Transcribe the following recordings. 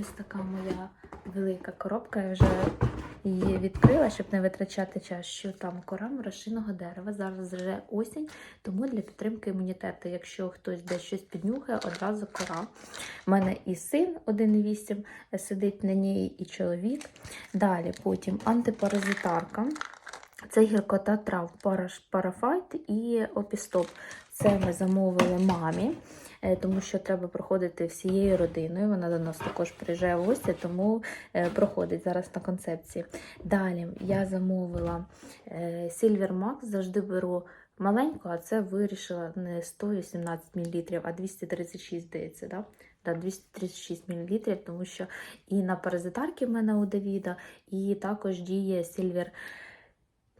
Ось така моя велика коробка. Я вже її відкрила, щоб не витрачати час, що там кора мурашиного дерева. Зараз вже осінь, тому для підтримки імунітету, якщо хтось десь щось піднюхає, одразу кора. У мене і син 1,8 сидить на ній, і чоловік. Далі потім антипаразитарка. Це гіркота трав, парафайт і опістоп. Це ми замовили мамі, тому що треба проходити всією родиною. Вона до нас також приїжджає в гості, тому е, проходить зараз на концепції. Далі я замовила е, Silver Max, завжди беру маленьку, а це вирішила не 118 мл, а 236, здається. Да? Да, 236 мл, тому що і на паразитарки в мене у Давіда, і також діє Silver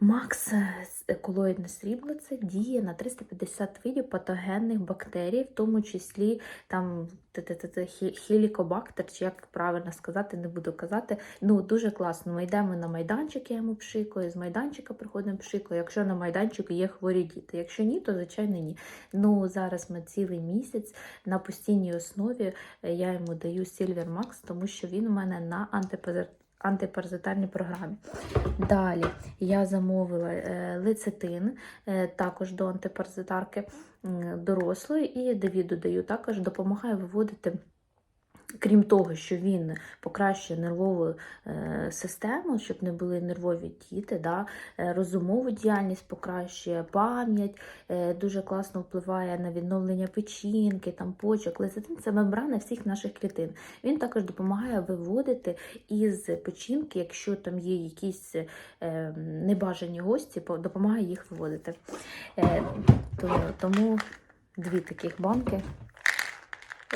Макс колоїдне срібло це діє на 350 видів патогенних бактерій, в тому числі там хілікобактер, чи як правильно сказати, не буду казати. Ну, дуже класно. Ми йдемо на майданчик, я йому пшикаю, з майданчика приходимо пшикаю. Якщо на майданчику є хворі діти. Якщо ні, то звичайно ні. Ну, зараз ми цілий місяць на постійній основі е, я йому даю Silver Max, тому що він у мене на антипаразит антипаразитарній програмі. Далі я замовила е, лецитин, е, також до антипаразитарки дорослої, і Давіду даю також допомагає виводити. Крім того, що він покращує нервову е, систему, щоб не були нервові діти, да, е, розумову діяльність покращує, пам'ять, е, дуже класно впливає на відновлення печінки, там, почок. Лецитин це мембрана всіх наших клітин. Він також допомагає виводити із печінки, якщо там є якісь небажані гості, допомагає їх виводити. Тому дві таких банки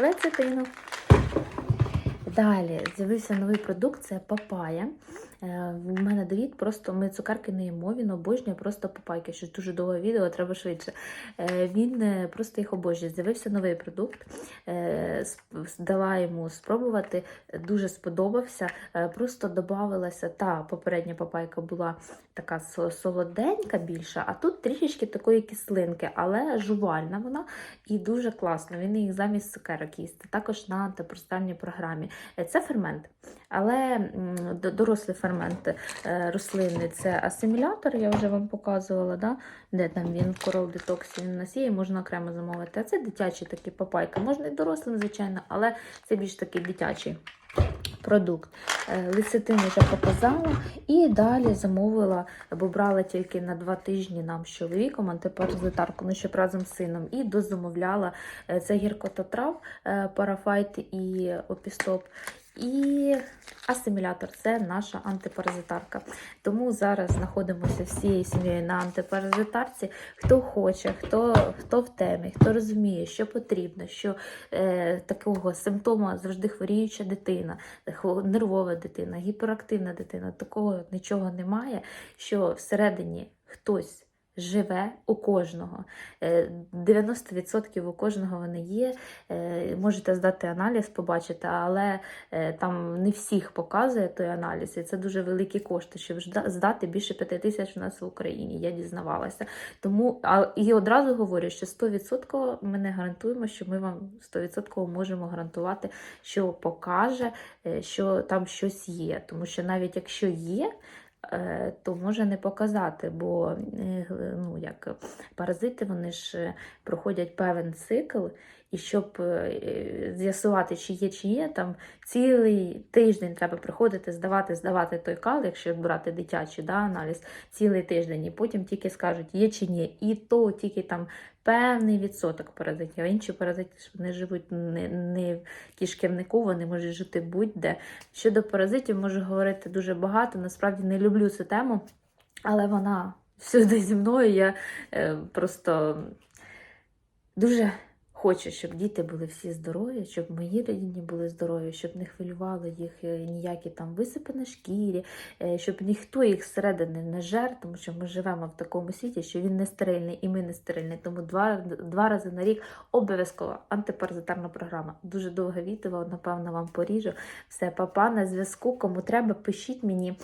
лецитину. Далі з'явився новий продукт це папая. Е, В мене Давід просто ми цукерки не їмо, він обожнює просто папайки. Щось дуже довге відео, треба швидше. Е, Він е, просто їх обожнює. З'явився новий продукт, дала йому спробувати, дуже сподобався. Просто додавалася та попередня папайка була така солоденька більша, а тут трішечки такої кислинки, але жувальна вона і дуже класно. Він їх замість цукерок їсти. Також на антипростальній програмі. Це фермент, але дорослий фермент е, рослинний це асимілятор, я вже вам показувала, да? де там він корол детоксі він у нас є, і можна окремо замовити. А це дитячі такі папайки. Можна і дорослим, звичайно, але це більш такий дитячий. Продукт. Е, Лецитин вже показала. І далі замовила, бо брала тільки на два тижні нам з чоловіком антипаразитарку, ну щоб разом з сином. І дозамовляла е, це гіркота трав, е, парафайт і опістоп. І асимілятор це наша антипаразитарка. Тому зараз знаходимося всією сім'єю на антипаразитарці. Хто хоче, хто, хто в темі, хто розуміє, що потрібно, що е, такого симптому завжди хворіюча дитина, нервова дитина, гіперактивна дитина, такого нічого немає, що всередині хтось. Живе у кожного. Е, 90% у кожного вони є. Е, Можете здати аналіз, побачити, але е, там не всіх показує той аналіз, і це дуже великі кошти, щоб здати більше 5 тисяч у нас в Україні. Я дізнавалася. Тому і одразу говорю, що 100% ми не гарантуємо, що ми вам 100% можемо гарантувати, що покаже, е, що там щось є. Тому що навіть якщо є. Е, То може не показати, бо е, ну, як паразити вони ж е, проходять певен цикл, і щоб з'ясувати, чи є, чи є, там цілий тиждень треба приходити, здавати, здавати той кал, якщо брати дитячий да, аналіз, цілий тиждень, і потім тільки скажуть, є чи ні. І то тільки там певний відсоток паразитів. А інші паразити вони живуть не, не в кишківнику, вони можуть жити будь-де. Щодо паразитів, можу говорити дуже багато. Насправді не люблю цю тему, але вона всюди зі мною. Я е, просто дуже хочу, щоб діти були всі здорові, щоб мої рідні були здорові, щоб не хвилювало їх е, ніякі там висипи на шкірі, е, щоб ніхто їх зсередини не жер, тому що ми живемо в такому світі, що він не стерильний і ми не стерильні. Тому два, два рази на рік обов'язково антипаразитарна програма. Дуже довге відео, напевно, вам поріжу. Все, папа на зв'язку. Кому треба, пишіть мені.